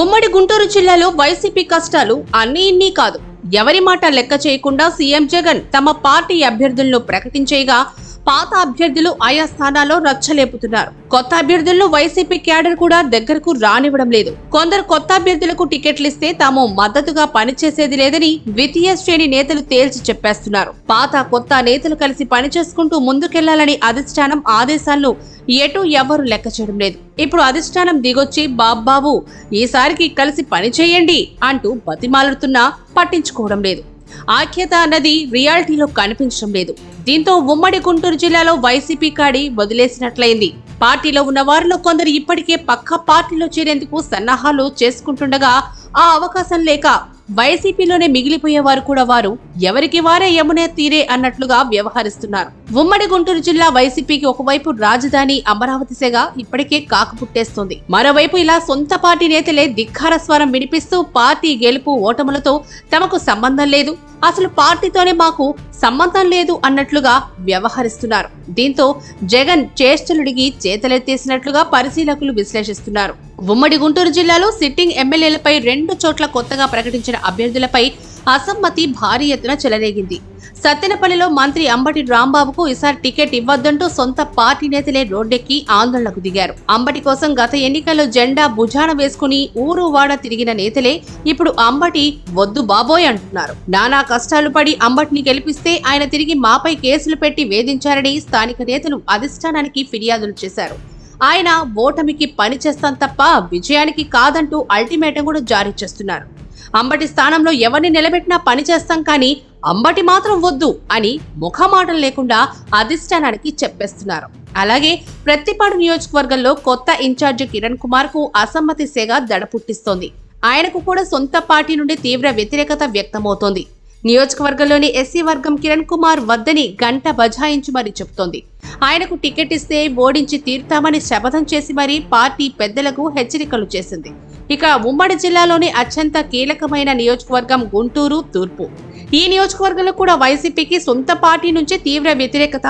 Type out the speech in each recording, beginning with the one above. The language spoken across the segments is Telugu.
ఉమ్మడి గుంటూరు జిల్లాలో వైసీపీ కష్టాలు అన్నీ ఇన్ని కాదు. ఎవరి మాట లెక్క చేయకుండా సీఎం జగన్ తమ పార్టీ అభ్యర్థులను ప్రకటించేయగా పాత అభ్యర్థులు ఆయా స్థానాల్లో రచ్చలేపుతున్నారు. కొత్త అభ్యర్థులను వైసీపీ క్యాడర్ కూడా దగ్గరకు రానివ్వడం లేదు. కొందరు కొత్త అభ్యర్థులకు టికెట్లు ఇస్తే తాము మద్దతుగా పనిచేసేది లేదని ద్వితీయ శ్రేణి నేతలు తేల్చి చెప్పేస్తున్నారు. పాత కొత్త నేతలు కలిసి పనిచేసుకుంటూ ముందుకెళ్ళాలని అధిష్టానం ఆదేశాలను ఎటు ఎవరు లెక్క చేయడం లేదు. ఇప్పుడు అధిష్టానం దిగొచ్చి బాబ్బాబు ఈసారికి కలిసి పని చేయండి అంటూ బతిమాలుతున్నా పట్టించుకోవడం లేదు. ఆఖ్యత అన్నది రియాలిటీలో కనిపించడం లేదు. దీంతో ఉమ్మడి గుంటూరు జిల్లాలో వైసీపీ కాడి వదిలేసినట్లయింది. పార్టీలో ఉన్న వారిలో కొందరు ఇప్పటికే పక్క పార్టీలో చేరేందుకు సన్నాహాలు చేసుకుంటుండగా ఆ అవకాశం లేక వైసీపీలోనే మిగిలిపోయేవారు కూడా వారు. ఎవరికి వారే యమునే తీరే అన్నట్లుగా వ్యవహరిస్తున్నారు. ఉమ్మడి గుంటూరు జిల్లా వైసీపీకి ఒకవైపు రాజధాని అమరావతి సెగ ఇప్పటికే కాకపుట్టేస్తుంది. మరోవైపు ఇలా సొంత పార్టీ నేతలే ధిక్కార స్వరం వినిపిస్తూ పార్టీ గెలుపు ఓటములతో తమకు సంబంధం లేదు. అసలు పార్టీతోనే మాకు సంబంధం లేదు అన్నట్లుగా వ్యవహరిస్తున్నారు. దీంతో జగన్ చేష్టలుడిగి చేతలెత్తేసినట్లుగా పరిశీలకులు విశ్లేషిస్తున్నారు. ఉమ్మడి గుంటూరు జిల్లాలో సిట్టింగ్ ఎమ్మెల్యేలపై రెండు చోట్ల కొత్తగా ప్రకటించిన అభ్యర్థులపై అసమ్మతి భారీ ఎత్తున చెలరేగింది. సత్తెనపల్లిలో మంత్రి అంబటి రాంబాబుకు ఈసారి టికెట్ ఇవ్వద్దంటూ సొంత పార్టీ నేతలే రోడ్డెక్కి ఆందోళనకు దిగారు. అంబటి కోసం గత ఎన్నికల్లో జెండా భుజాన వేసుకుని ఊరు వాడ తిరిగిన నేతలే ఇప్పుడు అంబటి వద్దు బాబోయ్ అంటున్నారు. నానా కష్టాలు పడి అంబటిని గెలిపిస్తే ఆయన తిరిగి మాపై కేసులు పెట్టి వేధించారని స్థానిక నేతలు అధిష్టానానికి ఫిర్యాదులు చేశారు. ఆయన ఓటమికి పని చేస్తాం తప్ప విజయానికి కాదంటూ అల్టిమేటం కూడా జారీ చేస్తున్నారు. అంబటి స్థానంలో ఎవరిని నిలబెట్టినా పని చేస్తాం కానీ అంబటి మాత్రం వద్దు అని ముఖమాటం లేకుండా అధిష్టానానికి చెప్పేస్తున్నారు. అలాగే ప్రత్తిపాడు నియోజకవర్గంలో కొత్త ఇన్ఛార్జి కిరణ్ కుమార్కు అసమ్మతి సేగా దడ పుట్టిస్తోంది. ఆయనకు కూడా సొంత పార్టీ నుండి తీవ్ర వ్యతిరేకత వ్యక్తమవుతోంది. నియోజకవర్గంలోని ఎస్సీ వర్గం కిరణ్ కుమార్ వద్దని గంట బజాయించి మరీ చెబుతోంది ఆయనకు టికెట్ ఇస్తే ఓడించి తీరుతామని శపథం చేసి మరీ పార్టీ పెద్దలకు హెచ్చరికలు చేసింది. ఇక ఉమ్మడి జిల్లాలోని అత్యంత కీలకమైన నియోజకవర్గం గుంటూరు తూర్పు. ఈ నియోజకవర్గంలో కూడా వైసీపీకి సొంత పార్టీ నుంచి తీవ్ర వ్యతిరేకత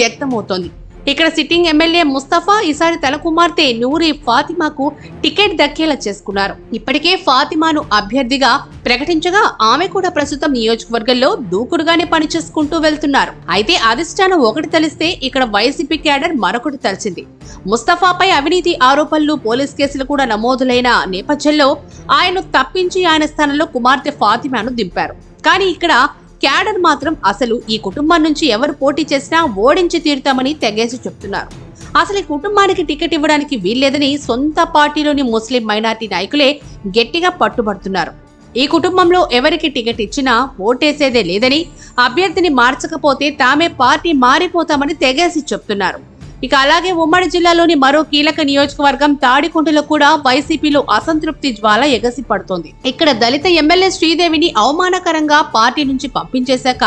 వ్యక్తమవుతోంది. ఇక్కడ సిట్టింగ్ ఎమ్మెల్యే ముస్తఫా ఈసారి తన కుమార్తె నూరి ఫాతిమాకు టికెట్ దక్కేలా చేసుకున్నారు. ఇప్పటికే ఫాతిమాను అభ్యర్థిగా ప్రకటించగా ఆమె కూడా ప్రస్తుతం నియోజకవర్గంలో దూకుడుగానే పనిచేసుకుంటూ వెళ్తున్నారు. అయితే అధిష్టానం ఒకటి తెలిస్తే ఇక్కడ వైసీపీ క్యాడర్ మరొకటి తలిచింది. ముస్తఫాపై అవినీతి ఆరోపణలు పోలీస్ కేసులు కూడా నమోదులైన నేపథ్యంలో ఆయన్ను తప్పించి ఆయన స్థానంలో కుమార్తె ఫాతిమాను దింపారు. కానీ ఇక్కడ క్యాడర్ మాత్రం అసలు ఈ కుటుంబం నుంచి ఎవరు పోటీ చేసినా ఓడించి తీరుతామని తెగేసి చెప్తున్నారు. అసలు ఈ కుటుంబానికి టికెట్ ఇవ్వడానికి వీల్లేదని సొంత పార్టీలోని ముస్లిం మైనార్టీ నాయకులే గట్టిగా పట్టుబడుతున్నారు. ఈ కుటుంబంలో ఎవరికి టికెట్ ఇచ్చినా ఓటేసేదే లేదని అభ్యర్థిని మార్చకపోతే తామే పార్టీ మారిపోతామని తెగేసి చెప్తున్నారు. ఇక అలాగే ఉమ్మడి జిల్లాలోని మరో కీలక నియోజకవర్గం తాడికొండలో కూడా వైసీపీలో అసంతృప్తి జ్వాల ఎగసి పడుతోంది. ఇక్కడ దళిత ఎమ్మెల్యే శ్రీదేవిని అవమానకరంగా పార్టీ నుంచి పంపించేశాక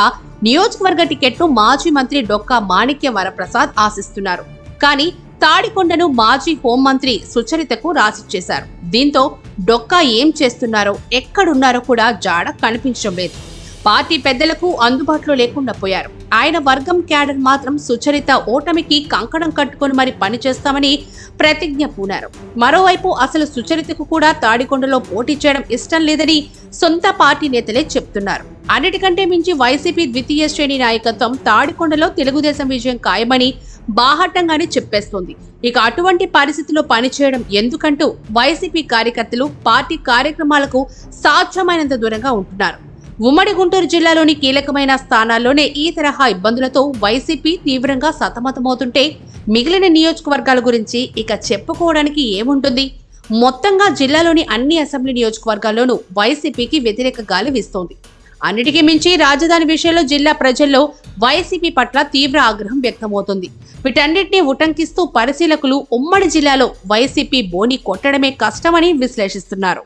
నియోజకవర్గ టికెట్ను మాజీ మంత్రి డొక్కా మాణిక్య వరప్రసాద్ ఆశిస్తున్నారు. కానీ తాడికొండను మాజీ హోంమంత్రి సుచరితకు రాసిచ్చేశారు దీంతో డొక్కా ఏం చేస్తున్నారో ఎక్కడున్నారో కూడా జాడ కనిపించడం లేదు. పార్టీ పెద్దలకు అందుబాటులో లేకుండా పోయారు. ఆయన వర్గం క్యాడర్ మాత్రం సుచరిత ఓటమికి కంకణం కట్టుకొని మరి పనిచేస్తామని ప్రతిజ్ఞ పూనారు. మరోవైపు అసలు సుచరితకు కూడా తాడికొండలో పోటీ చేయడం ఇష్టం లేదని సొంత పార్టీ నేతలే చెప్తున్నారు. అన్నిటికంటే మించి వైసీపీ ద్వితీయ శ్రేణి నాయకత్వం తాడికొండలో తెలుగుదేశం విజయం ఖాయమని బాహటంగానే చెప్పేస్తోంది. ఇక అటువంటి పరిస్థితుల్లో పనిచేయడం ఎందుకంటూ వైసీపీ కార్యకర్తలు పార్టీ కార్యక్రమాలకు సాధ్యమైనంత దూరంగా ఉంటున్నారు. ఉమ్మడి గుంటూరు జిల్లాలోని కీలకమైన స్థానాల్లోనే ఈ తరహా ఇబ్బందులతో వైసీపీ తీవ్రంగా సతమతమవుతుంటే మిగిలిన నియోజకవర్గాల గురించి ఇక చెప్పుకోవడానికి ఏముంటుంది? మొత్తంగా జిల్లాలోని అన్ని అసెంబ్లీ నియోజకవర్గాల్లోనూ వైసీపీకి వ్యతిరేక గాలి వీస్తోంది. అన్నిటికీ మించి రాజధాని విషయంలో జిల్లా ప్రజల్లో వైసీపీ పట్ల తీవ్ర ఆగ్రహం వ్యక్తమవుతుంది. వీటన్నిటిని ఉటంకిస్తూ పరిశీలకులు ఉమ్మడి జిల్లాలో వైసీపీ బోని కొట్టడమే కష్టమని విశ్లేషిస్తున్నారు.